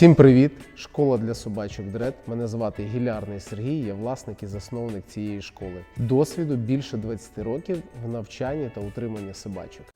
Всім привіт! Школа для собачок Дред. Мене звати Гілярний Сергій, я власник і засновник цієї школи. Досвіду більше 20 років в навчанні та утриманні собачок.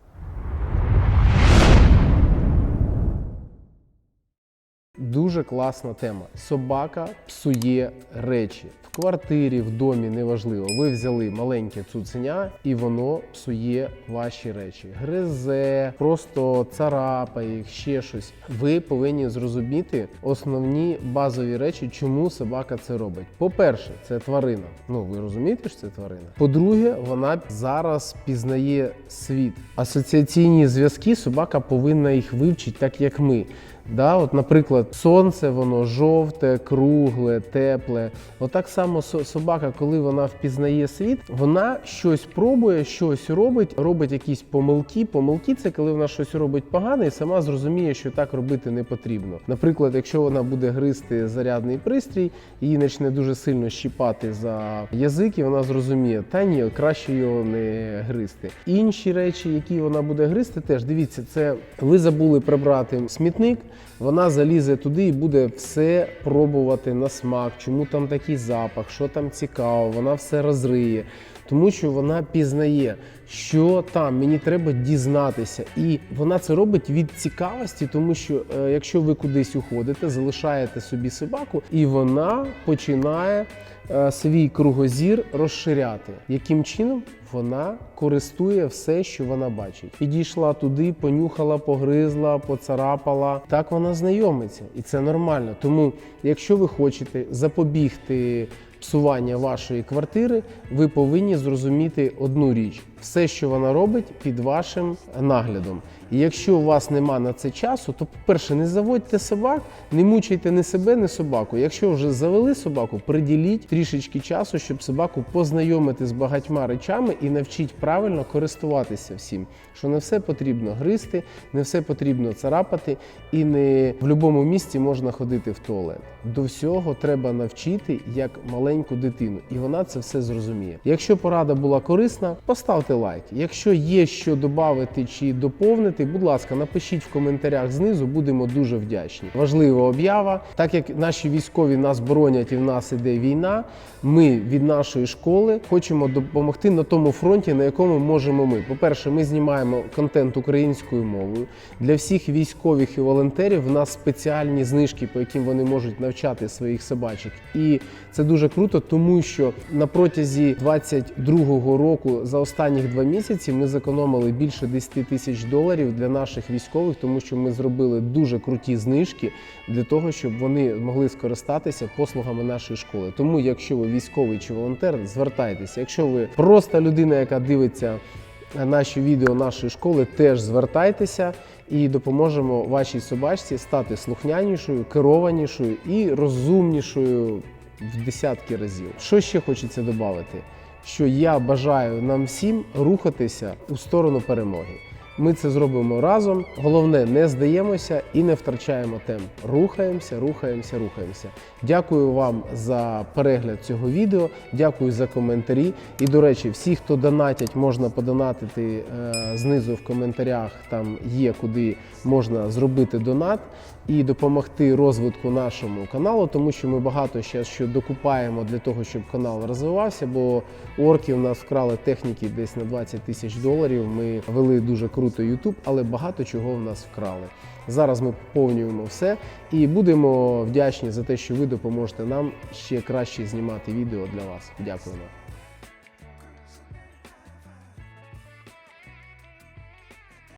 Дуже класна тема. Собака псує речі в квартирі, в домі, неважливо. Ви взяли маленьке цуценя, і воно псує ваші речі. Гризе, просто царапає їх, ще щось. Ви повинні зрозуміти основні базові речі, чому собака це робить. По-перше, це тварина. Ну ви розумієте, що це тварина. По-друге, вона зараз пізнає світ. Асоціаційні зв'язки собака повинна їх вивчити, так як ми. Да, от, наприклад, сонце, воно жовте, кругле, тепле. Отак само собака, коли вона впізнає світ, вона щось пробує, щось робить, робить якісь помилки. Помилки це коли вона щось робить погане і сама зрозуміє, що так робити не потрібно. Наприклад, якщо вона буде гризти зарядний пристрій, її почне дуже сильно щіпати за язик, і вона зрозуміє, та ні, краще його не гризти. Інші речі, які вона буде гризти, теж дивіться, це ви забули прибрати смітник. Вона залізе туди і буде все пробувати на смак, чому там такий запах, що там цікаво, вона все розриє. Тому що вона пізнає, що там мені треба дізнатися, і вона це робить від цікавості, тому що е, якщо ви кудись уходите, залишаєте собі собаку, і вона починає е, свій кругозір розширяти. Яким чином? Вона користує все, що вона бачить. Підійшла туди, понюхала, погризла, поцарапала. Так вона знайомиться, і це нормально. Тому, якщо ви хочете запобігти псування вашої квартири, ви повинні зрозуміти одну річ: все, що вона робить, під вашим наглядом. І якщо у вас нема на це часу, то, по-перше, не заводьте собак, не мучайте ні себе, ні собаку. Якщо вже завели собаку, приділіть трішечки часу, щоб собаку познайомити з багатьма речами і навчіть правильно користуватися всім. Що не все потрібно гризти, не все потрібно царапати, і не в будь-якому місці можна ходити в туалет. До всього треба навчити як маленьку дитину, і вона це все зрозуміє. Якщо порада була корисна, поставте лайк. Якщо є що додати чи доповнити, будь ласка, напишіть в коментарях знизу, будемо дуже вдячні. Важлива об'ява. Так як наші військові нас боронять і в нас іде війна, ми від нашої школи хочемо допомогти на тому фронті, на якому можемо ми. По-перше, ми знімаємо контент українською мовою. Для всіх військових і волонтерів в нас спеціальні знижки, по яким вони можуть навчати своїх собачок. І це дуже круто, тому що на протязі 22-го року за останніх два місяці ми зекономили більше 10 тисяч доларів для наших військових, тому що ми зробили дуже круті знижки для того, щоб вони могли скористатися послугами нашої школи. Тому, якщо ви військовий чи волонтер, звертайтеся. Якщо ви просто людина, яка дивиться наші відео нашої школи, теж звертайтеся і допоможемо вашій собачці стати слухнянішою, керованішою і розумнішою в десятки разів. Що ще хочеться додати? Що я бажаю нам всім рухатися у сторону перемоги. Ми це зробимо разом. Головне, не здаємося і не втрачаємо темп. Рухаємося, рухаємося, рухаємося. Дякую вам за перегляд цього відео. Дякую за коментарі. І до речі, всі, хто донатять, можна подонатити е, знизу в коментарях. Там є куди можна зробити донат і допомогти розвитку нашому каналу, тому що ми багато ще що докупаємо для того, щоб канал розвивався. Бо орки у нас вкрали техніки десь на 20 тисяч доларів. Ми вели дуже круто YouTube, але багато чого в нас вкрали. Зараз ми поповнюємо все і будемо вдячні за те, що ви допоможете нам ще краще знімати відео для вас. Дякуємо.